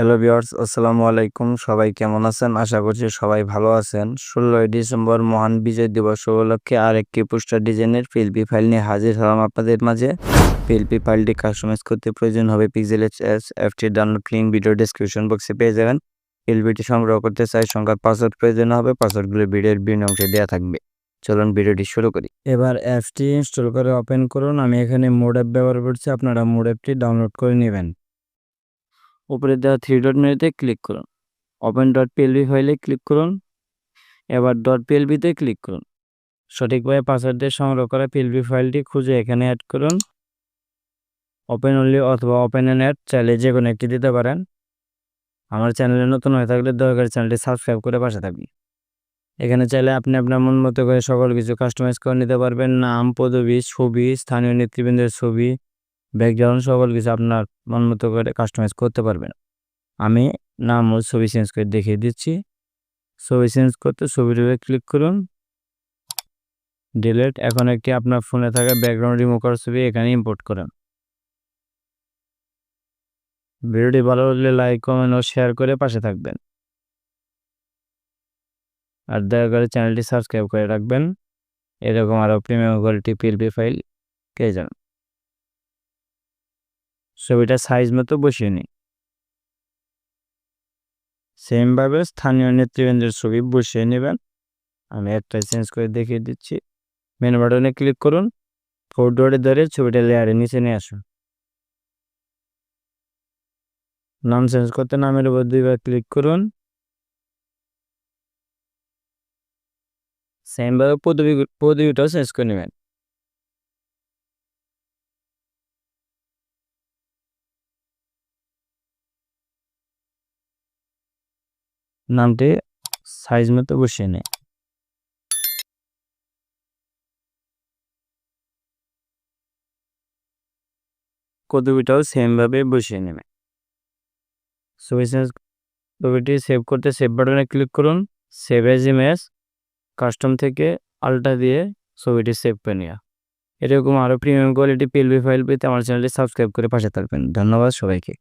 Hello viewers আসসালামু আলাইকুম। সবাই কেমন আছেন? আশা করছি সবাই ভালো আছেন। ষোলোই ডিসেম্বর মহান বিজয় দিবস উপলক্ষে আরেকটি পোস্টার ডিজাইনের পিএলপি ফাইল নিয়ে হাজির হলাম আপনাদের মাঝে। পিএলপি ফাইলটি কাস্টমাইজ করতে প্রয়োজন হবে pixel S FT download link video description বক্সে পেয়ে যাবেন। পিএলপিটি সংগ্রহ করতে চাই, সংখ্যার পাসওয়ার্ড প্রয়োজন হবে পাসওয়ার্ডগুলো ভিডিওর বিভিন্ন অংশে দেওয়া থাকবে। চলুন ভিডিওটি শুরু করি। এবার অ্যাপটি ইনস্টল করে ওপেন করুন। আমি এখানে মোড অ্যাপ ব্যবহার করছি, আপনারা মোড অ্যাপটি ডাউনলোড করে নেবেন। উপরে দেওয়া থ্রি ডট মেনুতে ক্লিক করুন। ওপেন ডট পিএলবি ফাইলে ক্লিক করুন। এবার ডট পিএলবিতে ক্লিক করুন। সঠিকভাবে পাসওয়ার্ড দিয়ে সংগ্রহ করা পিএলবি ফাইলটি খুঁজে এখানে অ্যাড করুন। ওপেন অনলি অথবা ওপেন অ্যান্ড অ্যাড চাইলে যে কোনো একটি দিতে পারেন। আমার চ্যানেলে নতুন হয়ে থাকলে দরকার চ্যানেলটি সাবস্ক্রাইব করে পাশে থাকবে এখানে চাইলে আপনি আপনার মন মতো করে সকল কিছু কাস্টমাইজ করে নিতে পারবেন। নাম, পদবি, ছবি, স্থানীয় নেতৃবৃন্দের ছবি ব্যাকগ্রাউন্ড সকল কিছু আপনার মন মতো করে কাস্টমাইজ করতে পারবেন। আমি নাম ও ছবি চেঞ্জ করে দেখিয়ে দিচ্ছি। ছবি চেঞ্জ করতে ছবির উপরে ক্লিক করুন। ডিলেট এখন একটি আপনার ফোনে থাকা ব্যাকগ্রাউন্ড রিমুভ করার ছবি এখানে ইম্পোর্ট করেন। ভিডিওটি ভালো লাগলে লাইক কমেন্ট ও শেয়ার করে পাশে থাকবেন। আর দয়া করে চ্যানেলটি সাবস্ক্রাইব করে রাখবেন। এরকম আরও প্রিমিয়াম কোয়ালিটি পিএলপি ফাইল পেয়ে যান ছবিটা সাইজ মতো বসিয়ে নিই। সেমভাবে স্থানীয় নেতৃবৃন্দের ছবি বসিয়ে নেবেন। আমি একটা চেঞ্জ করে দেখিয়ে দিচ্ছি। মেন বাটনে ক্লিক করুন। ফোর ডোরে ধরে ছবিটা লেয়ারে নিচে নিয়ে আসুন। নাম চেঞ্জ করতে নামের উপর দুইবার ক্লিক করুন। সেমভাবে পদবি পদবিটাও চেঞ্জ করে নেবেন। নামটি সাইজ মতো বসিয়ে নেয় কদবিটাও সেমভাবে বসিয়ে নেবে। ছবি ছবিটি সেভ করতে সেভ বাটনে ক্লিক করুন। সেভ এজ ইমেজ কাস্টম থেকে আলটা দিয়ে ছবিটি সেভ করে নেওয়া এরকম আরও প্রিমিয়াম কোয়ালিটি পিএলবি ফাইল পেতে আমার চ্যানেলটি সাবস্ক্রাইব করে পাশে থাকবেন। ধন্যবাদ সবাইকে।